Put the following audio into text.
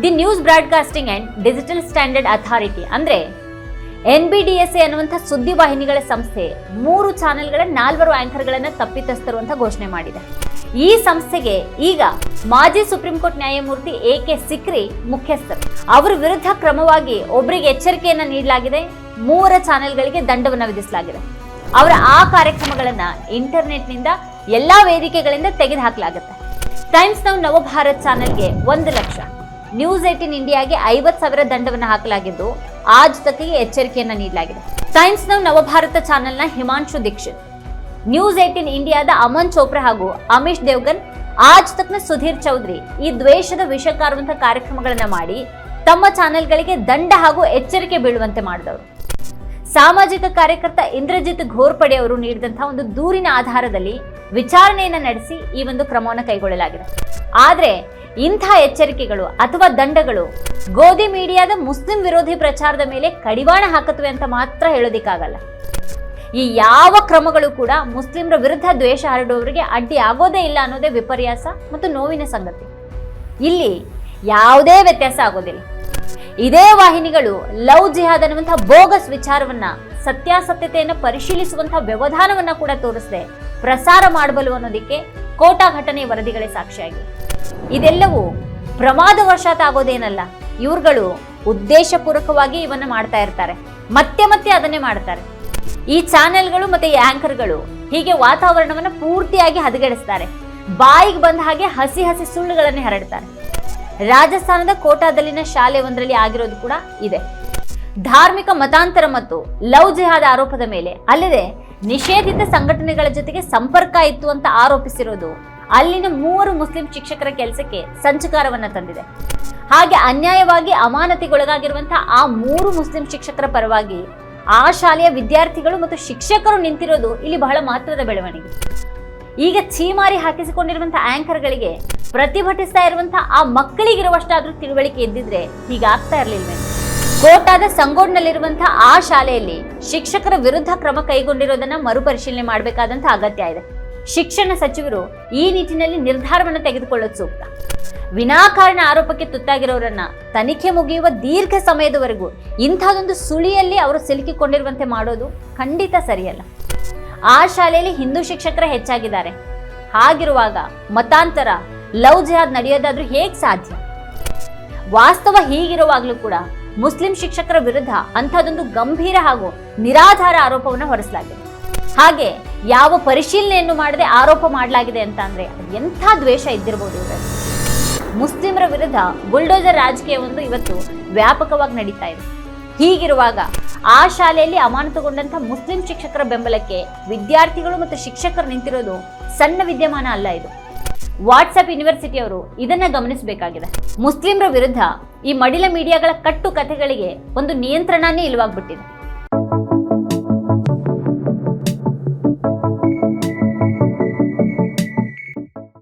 The news broadcasting and digital standard authority ಅಂದ್ರೆ N B D S A ಅನ್ನುವಂಥ ಸುದ್ದಿವಾಹಿನಿಗಳ ಸಂಸ್ಥೆ ಮೂರು ಚಾನೆಲ್ಗಳ ನಾಲ್ವರು ಆಂಕರ್ಗಳನ್ನು ತಪ್ಪಿತಸ್ಥರು ಅಂತ ಘೋಷಣೆ ಮಾಡಿದೆ. ಈ ಸಂಸ್ಥೆಗೆ ಈಗ ಮಾಜಿ ಸುಪ್ರೀಂ ಕೋರ್ಟ್ ನ್ಯಾಯಮೂರ್ತಿ ಎ ಕೆ ಸಿಕ್ರಿ ಮುಖ್ಯಸ್ಥರು. ಅವರ ವಿರುದ್ಧ ಕ್ರಮವಾಗಿ ಒಬ್ಬರಿಗೆ ಎಚ್ಚರಿಕೆಯನ್ನು ನೀಡಲಾಗಿದೆ. ಮೂವರ ಚಾನೆಲ್ಗಳಿಗೆ ದಂಡವನ್ನು ವಿಧಿಸಲಾಗಿದೆ. ಅವರ ಆ ಕಾರ್ಯಕ್ರಮಗಳನ್ನು ಇಂಟರ್ನೆಟ್ನಿಂದ ಎಲ್ಲಾ ವೇದಿಕೆಗಳಿಂದ ತೆಗೆದುಹಾಕಲಾಗುತ್ತೆ. ಟೈಮ್ಸ್ ನೌ ನವಭಾರತ್ ಚಾನೆಲ್ಗೆ ಒಂದು ಲಕ್ಷ. ನ್ಯೂಸ್ ಏಟಿನ್ ಇಂಡಿಯಾಗೆ ಐವತ್ತು ಸಾವಿರ ದಂಡವನ್ನು ಹಾಕಲಾಗಿದ್ದು, ಆಜ್ ತಕ್ಕಿಗೆ ಎಚ್ಚರಿಕೆಯನ್ನು ನೀಡಲಾಗಿದೆ. ಸೈನ್ಸ್ ನೌ ನವಭಾರತ ಚಾನೆಲ್ನ ಹಿಮಾಂಶು ದೀಕ್ಷಿತ್. ನ್ಯೂಸ್ ಏಟಿನ್ ಇಂಡಿಯಾದ ಅಮನ್ ಚೋಪ್ರಾ ಹಾಗೂ ಅಮಿಷ್ ದೇವ್ಗನ್, ಆಜ್ ತಕ್ನ ಸುಧೀರ್ ಚೌಧರಿ ಈ ದ್ವೇಷದ ವಿಷಕಾರುವಂತಹ ಕಾರ್ಯಕ್ರಮಗಳನ್ನ ಮಾಡಿ ತಮ್ಮ ಚಾನೆಲ್ಗಳಿಗೆ ದಂಡ ಹಾಗೂ ಎಚ್ಚರಿಕೆ ಬೀಳುವಂತೆ ಮಾಡಿದವರು. ಸಾಮಾಜಿಕ ಕಾರ್ಯಕರ್ತ ಇಂದ್ರಜಿತ್ ಘೋರ್ಪಡೆ ಅವರು ನೀಡಿದಂತಹ ಒಂದು ದೂರಿನ ಆಧಾರದಲ್ಲಿ ವಿಚಾರಣೆಯನ್ನು ನಡೆಸಿ ಈ ಒಂದು ಕ್ರಮವನ್ನು ಕೈಗೊಳ್ಳಲಾಗಿದೆ. ಆದ್ರೆ ಇಂಥ ಎಚ್ಚರಿಕೆಗಳು ಅಥವಾ ದಂಡಗಳು ಗೋಧಿ ಮೀಡಿಯಾದ ಮುಸ್ಲಿಂ ವಿರೋಧಿ ಪ್ರಚಾರದ ಮೇಲೆ ಕಡಿವಾಣ ಹಾಕತ್ವೆ ಅಂತ ಮಾತ್ರ ಹೇಳೋದಿಕ್ಕಾಗಲ್ಲ. ಈ ಯಾವ ಕ್ರಮಗಳು ಕೂಡ ಮುಸ್ಲಿಮರ ವಿರುದ್ಧ ದ್ವೇಷ ಹರಡುವವರಿಗೆ ಅಡ್ಡಿ ಆಗೋದೇ ಇಲ್ಲ ಅನ್ನೋದೇ ವಿಪರ್ಯಾಸ ಮತ್ತು ನೋವಿನ ಸಂಗತಿ. ಇಲ್ಲಿ ಯಾವುದೇ ವ್ಯತ್ಯಾಸ ಆಗೋದಿಲ್ಲ. ಇದೇ ವಾಹಿನಿಗಳು ಲವ್ ಜಿಹಾದ್ ಅನ್ನುವಂಥ ಬೋಗಸ್ ವಿಚಾರವನ್ನ ಸತ್ಯಾಸತ್ಯತೆಯನ್ನು ಪರಿಶೀಲಿಸುವಂತಹ ವ್ಯವಧಾನವನ್ನ ಕೂಡ ತೋರಿಸದೆ ಪ್ರಸಾರ ಮಾಡಬಲ್ಲು ಅನ್ನೋದಕ್ಕೆ ಕೋಟಾ ಘಟನೆ ವರದಿಗಳೇ ಸಾಕ್ಷಿಯಾಗಿವೆ. ಇದೆಲ್ಲವೂ ಪ್ರಮಾದವಶಾತ್ ಆಗೋದೇನಲ್ಲ ಇವ್ರುಗಳು ಉದ್ದೇಶಪೂರ್ವಕವಾಗಿ ಇವನ್ನ ಮಾಡ್ತಾ ಇರ್ತಾರೆ. ಮತ್ತೆ ಮತ್ತೆ ಅದನ್ನೇ ಮಾಡ್ತಾರೆ. ಈ ಚಾನೆಲ್ಗಳು ಮತ್ತೆ ಈ ಆಂಕರ್ಗಳು ಹೀಗೆ ವಾತಾವರಣವನ್ನ ಪೂರ್ತಿಯಾಗಿ ಹದಗೆಡಿಸ್ತಾರೆ. ಬಾಯಿಗೆ ಬಂದ ಹಾಗೆ ಹಸಿ ಹಸಿ ಸುಳ್ಳುಗಳನ್ನೇ ಹರಡ್ತಾರೆ. ರಾಜಸ್ಥಾನದ ಕೋಟಾದಲ್ಲಿನ ಶಾಲೆ ಒಂದರಲ್ಲಿ ಆಗಿರೋದು ಕೂಡ ಇದೆ. ಧಾರ್ಮಿಕ ಮತಾಂತರ ಮತ್ತು ಲವ್ ಜಿಹಾದ್ ಆರೋಪದ ಮೇಲೆ ಅಲ್ಲದೆ ನಿಷೇಧಿತ ಸಂಘಟನೆಗಳ ಜೊತೆಗೆ ಸಂಪರ್ಕ ಇತ್ತು ಅಂತ ಆರೋಪಿಸಿರೋದು ಅಲ್ಲಿನ ಮೂವರು ಮುಸ್ಲಿಂ ಶಿಕ್ಷಕರ ಕೆಲಸಕ್ಕೆ ಸಂಚಕಾರವನ್ನ ತಂದಿದೆ. ಹಾಗೆ ಅನ್ಯಾಯವಾಗಿ ಅಮಾನತಿಗೊಳಗಾಗಿರುವಂತಹ ಆ ಮೂರು ಮುಸ್ಲಿಂ ಶಿಕ್ಷಕರ ಪರವಾಗಿ ಆ ಶಾಲೆಯ ವಿದ್ಯಾರ್ಥಿಗಳು ಮತ್ತು ಶಿಕ್ಷಕರು ನಿಂತಿರೋದು ಇಲ್ಲಿ ಬಹಳ ಮಹತ್ವದ ಬೆಳವಣಿಗೆ. ಈಗ ಛೀಮಾರಿ ಹಾಕಿಸಿಕೊಂಡಿರುವಂತಹ ಆಂಕರ್ಗಳಿಗೆ ಪ್ರತಿಭಟಿಸ್ತಾ ಇರುವಂತಹ ಆ ಮಕ್ಕಳಿಗಿರುವಷ್ಟಾದ್ರೂ ತಿಳುವಳಿಕೆ ಇದ್ದಿದ್ರೆ ಹೀಗಾಗ್ತಾ ಇರಲಿಲ್ಲ ಕೋಟಾದ ಸಂಗೋಡ್ನಲ್ಲಿರುವಂತಹ ಆ ಶಾಲೆಯಲ್ಲಿ ಶಿಕ್ಷಕರ ವಿರುದ್ಧ ಕ್ರಮ ಕೈಗೊಂಡಿರೋದನ್ನ ಮರುಪರಿಶೀಲನೆ ಮಾಡಬೇಕಾದಂತಹ ಅಗತ್ಯ ಇದೆ. ಶಿಕ್ಷಣ ಸಚಿವರು ಈ ನಿಟ್ಟಿನಲ್ಲಿ ನಿರ್ಧಾರವನ್ನು ತೆಗೆದುಕೊಳ್ಳೋದು ಸೂಕ್ತ. ವಿನಾಕಾರಣ ಆರೋಪಕ್ಕೆ ತುತ್ತಾಗಿರೋರನ್ನ ತನಿಖೆ ಮುಗಿಯುವ ದೀರ್ಘ ಸಮಯದವರೆಗೂ ಇಂಥದೊಂದು ಸುಳಿಯಲ್ಲಿ ಅವರು ಸಿಲುಕಿಕೊಂಡಿರುವಂತೆ ಮಾಡೋದು ಖಂಡಿತ ಸರಿಯಲ್ಲ. ಆ ಶಾಲೆಯಲ್ಲಿ ಹಿಂದೂ ಶಿಕ್ಷಕರ ಹೆಚ್ಚಾಗಿದ್ದಾರೆ. ಹಾಗಿರುವಾಗ ಮತಾಂತರ, ಲವ್ ಜಿಹಾದ್ ನಡೆಯೋದಾದ್ರೂ ಹೇಗೆ ಸಾಧ್ಯ? ವಾಸ್ತವ ಹೀಗಿರುವಾಗಲೂ ಕೂಡ ಮುಸ್ಲಿಂ ಶಿಕ್ಷಕರ ವಿರುದ್ಧ ಅಂಥದ್ದೊಂದು ಗಂಭೀರ ಹಾಗೂ ನಿರಾಧಾರ ಆರೋಪವನ್ನು ಹೊರಿಸಲಾಗಿದೆ. ಹಾಗೆ ಯಾವ ಪರಿಶೀಲನೆಯನ್ನು ಮಾಡದೆ ಆರೋಪ ಮಾಡಲಾಗಿದೆ ಅಂತ ಅಂದ್ರೆ ಎಂಥ ದ್ವೇಷ ಇದ್ದಿರಬಹುದು ಇವರಲ್ಲಿ. ಮುಸ್ಲಿಮರ ವಿರುದ್ಧ ಬುಲ್ಡೋಜರ್ ರಾಜಕೀಯ ಒಂದು ಇವತ್ತು ವ್ಯಾಪಕವಾಗಿ ನಡೀತಾ ಇದೆ. ಹೀಗಿರುವಾಗ ಆ ಶಾಲೆಯಲ್ಲಿ ಅಮಾನತುಗೊಂಡಂತ ಮುಸ್ಲಿಂ ಶಿಕ್ಷಕರ ಬೆಂಬಲಕ್ಕೆ ವಿದ್ಯಾರ್ಥಿಗಳು ಮತ್ತು ಶಿಕ್ಷಕರು ನಿಂತಿರೋದು ಸಣ್ಣ ವಿದ್ಯಮಾನ ಅಲ್ಲ ಇದು. ವಾಟ್ಸಪ್ ಯೂನಿವರ್ಸಿಟಿಯವರು ಇದನ್ನ ಗಮನಿಸಬೇಕಾಗಿದೆ. ಮುಸ್ಲಿಮರ ವಿರುದ್ಧ ಈ ಮಡಿಲ ಮೀಡಿಯಾಗಳ ಕಟ್ಟು ಕಥೆಗಳಿಗೆ ಒಂದು ನಿಯಂತ್ರಣನೇ ಇಲ್ಲವಾಗ್ಬಿಟ್ಟಿದೆ.